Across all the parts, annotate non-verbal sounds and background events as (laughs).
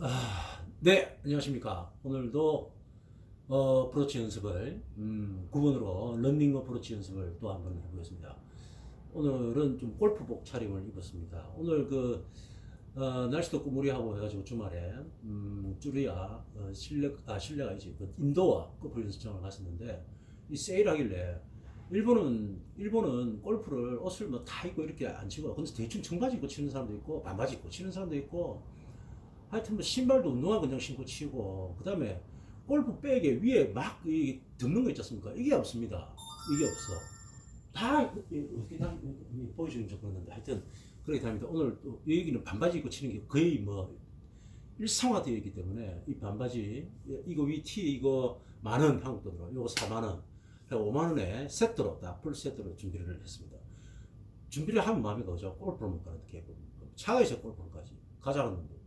아, 네, 안녕하십니까. 오늘도 어, 프로치 연습을 음, 9번으로 런닝 어프로치 연습을 또 한번 해보겠습니다. 오늘은 좀 골프복 차림을 입었습니다. 오늘 그 어, 날씨도 꾸무리하고 해가지고 주말에 음, 쭈리아 어, 실내 아 실내가 이제 그 인도어 골프 연습장을 갔었는데 이 세일하길래 일본은 일본은 골프를 옷을 뭐 다 입고 이렇게 안 치고 근데 대충 청바지 입고 치는 사람도 있고 반바지 입고 치는 사람도 있고 하여튼 뭐 신발도 운동화 그냥 신고 치고 그 다음에 골프 백에 위에 막이 덮는 거 있지 않습니까? 이게 없습니다. 이게 없어. 다 이- 어떻게 다 이- 보여주는 좀 그러는데 하여튼 그렇게 답니다. 오늘 또이 얘기는 반바지 입고 치는 게 거의 뭐 일상화되어 있기 때문에 이 반바지 이거 위티 이거 만원 한국 돈으로 이거 4만 원 5만 원에 세트로 딱풀 세트로 준비를 했습니다. 준비를 하면 마음이 가죠. 골프를 못 가는 게 차가 있어 골프까지 가자는 있고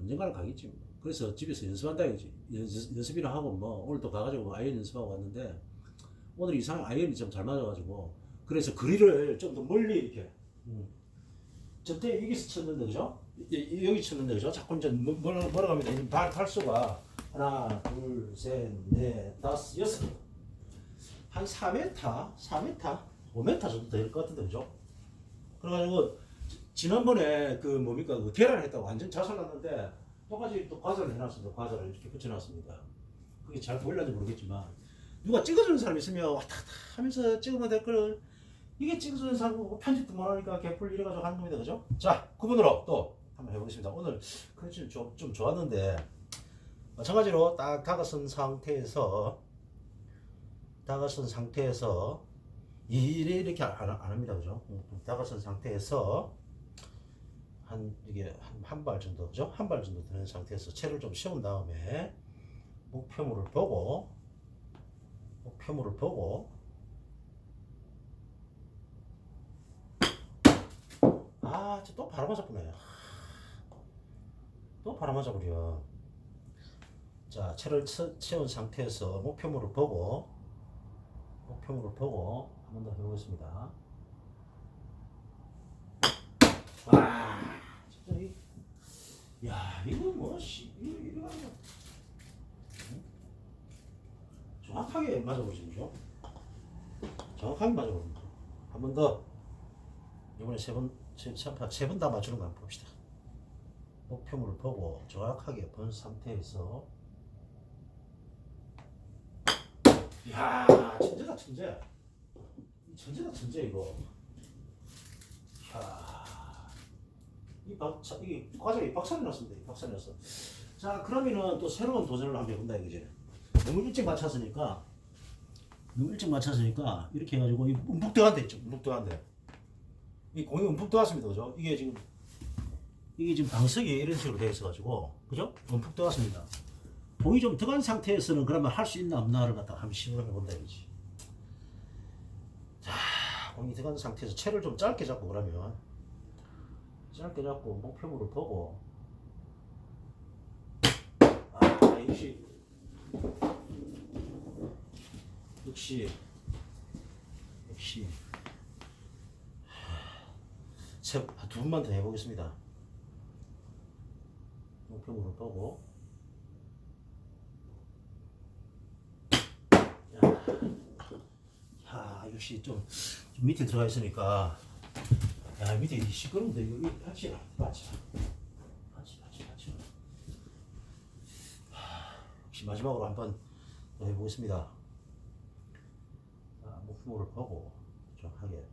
언젠가는 가겠지. 뭐. 그래서 집에서 연습한다 이거지. 연습, 연습이나 하고 뭐 오늘도 가가지고 아이언 연습하고 왔는데 오늘 이상 아이언이 좀 잘 맞아가지고 그래서 거리를 좀더 멀리 이렇게 음. 저때 여기서 쳤는데 그죠? 여기 쳤는데 그죠? 자꾸 이제 뭐- 뭐라 뭐라 갑니다. 이 발, 발수가 하나, 둘, 셋, 넷, 다섯, 여섯 한 4m, 4m, 5m 정도 될 것 같은데 그죠? 그래가지고 지- 지난번에 그 뭡니까 그 계란을 했다고 완전 자살났는데 똑같이 또 과자를 해놨습니다. 과자를 이렇게 붙여놨습니다. 그게 잘 보일는지 모르겠지만 누가 찍어주는 사람이 있으면 왔다 갔다 하면서 찍으면 댓글을 이게 찍어주는 사람 보고 편집도 못하니까 개풀 이래가지고 하는 겁니다. 그죠? 자 9분으로 또 한번 해보겠습니다. 오늘 컨디션 좀, 좀 좋았는데 마찬가지로 딱 다가선 상태에서 다가선 상태에서 이래 이렇게 안, 안 합니다. 그죠? 음, 다가선 상태에서 한 이게 한 발 정도 그죠? 한 발 정도 되는 상태에서 채를 좀 세운 다음에 목표물을 보고 목표물을 보고 아, 저또 바로 맞아보네. 또 바로 맞아버려. 자, 채를 채- 채운 상태에서 목표물을 보고 목표물을 보고 한 번 더 해보겠습니다. 아, 진짜 이, 야, 이거 뭐, 씨, 이거 이거 가지고 응? 정확하게 맞아보시죠. 정확하게 맞아봅니다. 한 번 더. 이번에 세 번, 세, 세번 다 맞추는 거 한번 봅시다. 목표물을 보고 정확하게 본 상태에서 야 천재다 천재 이 천재다 천재 이거 야 났습니다. 이 박살이 났어. 자 그러면은 또 새로운 도전을 한번 해본다 이거지. 너무 일찍 맞췄으니까 너무 일찍 맞췄으니까 이렇게 해가지고 이 움푹들어간데 있죠. 움푹들어간데. 이 공이 움푹들어갔습니다. 그죠? 이게 지금 이게 지금 방석이 이런 식으로 되어 있어가지고 그죠? 움푹 들어갔습니다. 공이 좀 들어간 상태에서는 그러면 할 수 있나 없나를 갖다가 한번 시도를 해본다 이거지. 자, 공이 들어간 상태에서 채를 좀 짧게 잡고 그러면 짧게 잡고 목표물을 보고. 아 역시. 역시. 역시. 세두 분만 더 해보겠습니다. 목표물을 보고. 야, 역시 좀, 좀 밑에 들어가 있으니까 야 밑에 이 시끄러운데 이거 같이 같이 같이 하, 역시 마지막으로 한번 더 해보겠습니다. 자, 목표물을 보고 정확하게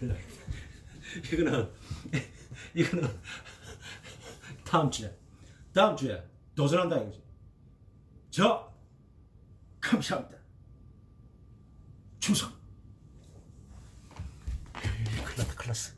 (laughs) 이거는 이거는 다음 주에 다음 주에 도전한다 이거지. 저 감사합니다. 충성. 큰일 났다 큰일 났어.